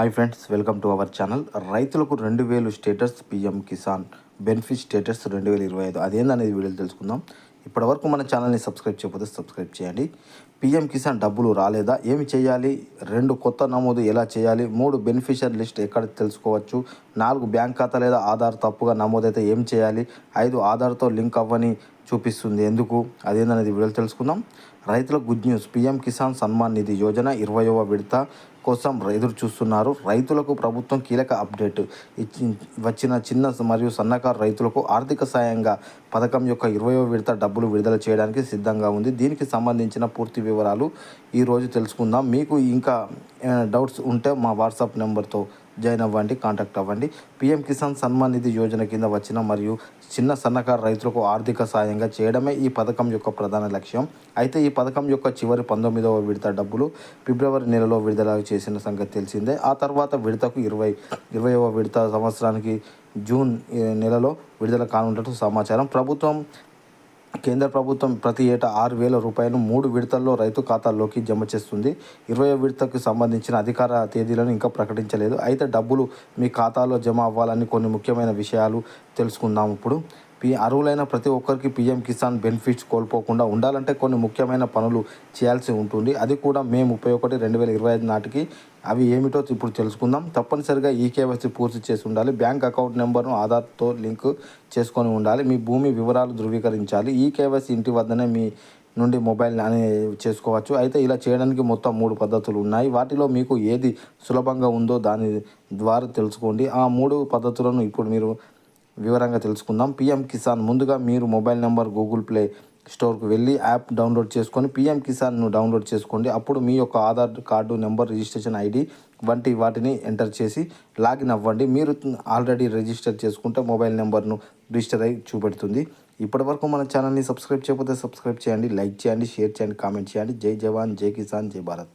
Hi friends welcome to our channel. రైతులకు రెండు వేలు status PM Kisan benefit status రెండు వేల ఇరవై ఐదు. అదేందనేది వీడియోలు తెలుసుకుందాం. ఇప్పటివరకు మన ఛానల్ని సబ్స్క్రైబ్ చేయకపోతే సబ్స్క్రైబ్ చేయండి. పిఎం కిసాన్ డబ్బులు రాలేదా? ఏమి చేయాలి? రెండు కొత్త నమోదు ఎలా చేయాలి? మూడు బెనిఫిషియర్ లిస్ట్ ఎక్కడ తెలుసుకోవచ్చు? నాలుగు బ్యాంక్ ఖాతా లేదా ఆధార్ తప్పుగా నమోదైతే ఏం చేయాలి? ఐదు ఆధార్తో లింక్ అవ్వని చూపిస్తుంది. ఎందుకు? అదేందనేది వీడియో తెలుసుకుందాం. రైతులకు good news. PM Kisan Samman Nidhi Yojana ఇరవయవ విడత కోసం ఎదురు చూస్తున్నారు. రైతులకు ప్రభుత్వం కీలక అప్డేట్. ఇచ్చి వచ్చిన చిన్న మరియు సన్నకారు రైతులకు ఆర్థిక సాయంగా పథకం యొక్క ఇరవయవ విడత డబ్బులు విడుదల చేయడానికి సిద్ధంగా ఉంది. దీనికి సంబంధించిన పూర్తి వివరాలు ఈరోజు తెలుసుకుందాం. మీకు ఇంకా ఏమైనా డౌట్స్ ఉంటే మా వాట్సాప్ నెంబర్తో జాయిన్ అవ్వండి కాంటాక్ట్ అవ్వండి. పీఎం కిసాన్ సన్మాన్ నిధి యోజన కింద వచ్చిన మరియు చిన్న సన్నకారు రైతులకు ఆర్థిక సాయంగా చేయడమే ఈ పథకం యొక్క ప్రధాన లక్ష్యం. అయితే ఈ పథకం యొక్క చివరి పంతొమ్మిదవ విడత డబ్బులు ఫిబ్రవరి నెలలో విడుదల చేసిన సంగతి తెలిసిందే. ఆ తర్వాత విడతకు ఇరవై ఇరవైవ విడత సంవత్సరానికి జూన్ నెలలో విడుదల కానున్నట్టు సమాచారం. ప్రభుత్వం కేంద్ర ప్రభుత్వం ప్రతి ఏటా ఆరు వేల రూపాయలు మూడు విడతల్లో రైతు ఖాతాల్లోకి జమ చేస్తుంది. ఇరవై విడతకు సంబంధించిన అధికార తేదీలను ఇంకా ప్రకటించలేదు. అయితే డబ్బులు మీ ఖాతాలో జమ అవ్వాలని కొన్ని ముఖ్యమైన విషయాలు తెలుసుకుందాం ఇప్పుడు. పి అర్హులైన ప్రతి ఒక్కరికి పిఎం కిసాన్ బెనిఫిట్స్ కోల్పోకుండా ఉండాలంటే కొన్ని ముఖ్యమైన పనులు చేయాల్సి ఉంటుంది. అది కూడా మే ముప్పై ఒకటి రెండు వేల ఇరవై ఐదు నాటికి. అవి ఏమిటో ఇప్పుడు తెలుసుకుందాం. తప్పనిసరిగా ఈ కేవైసీ పూర్తి చేసి ఉండాలి. బ్యాంక్ అకౌంట్ నెంబర్ను ఆధార్తో లింక్ చేసుకొని ఉండాలి. మీ భూమి వివరాలు ధృవీకరించాలి. ఈ కేవైసీ ఇంటి వద్దనే మీ నుండి మొబైల్ అని చేసుకోవచ్చు. అయితే ఇలా చేయడానికి మొత్తం మూడు పద్ధతులు ఉన్నాయి. వాటిలో మీకు ఏది సులభంగా ఉందో దాని ద్వారా తెలుసుకోండి. ఆ మూడు పద్ధతులను ఇప్పుడు మీరు వివరంగా తెలుసుకుందాం. పిఎం కిసాన్ ముందుగా మీరు మొబైల్ నెంబర్ గూగుల్ ప్లే స్టోర్కు వెళ్ళి యాప్ డౌన్లోడ్ చేసుకొని పిఎం కిసాన్ను డౌన్లోడ్ చేసుకోండి. అప్పుడు మీ యొక్క Aadhaar card number registration ID వంటి వాటిని ఎంటర్ చేసి లాగిన్ అవ్వండి. మీరు ఆల్రెడీ రిజిస్టర్ చేసుకుంటే మొబైల్ నెంబర్ను రిజిస్టర్ అయి చూపెడుతుంది. ఇప్పటివరకు మన ఛానల్ని సబ్స్క్రైబ్ చేయకపోతే సబ్స్క్రైబ్ చేయండి లైక్ చేయండి షేర్ చేయండి కామెంట్ చేయండి. జై జవాన్ జై కిసాన్ జై భారత్.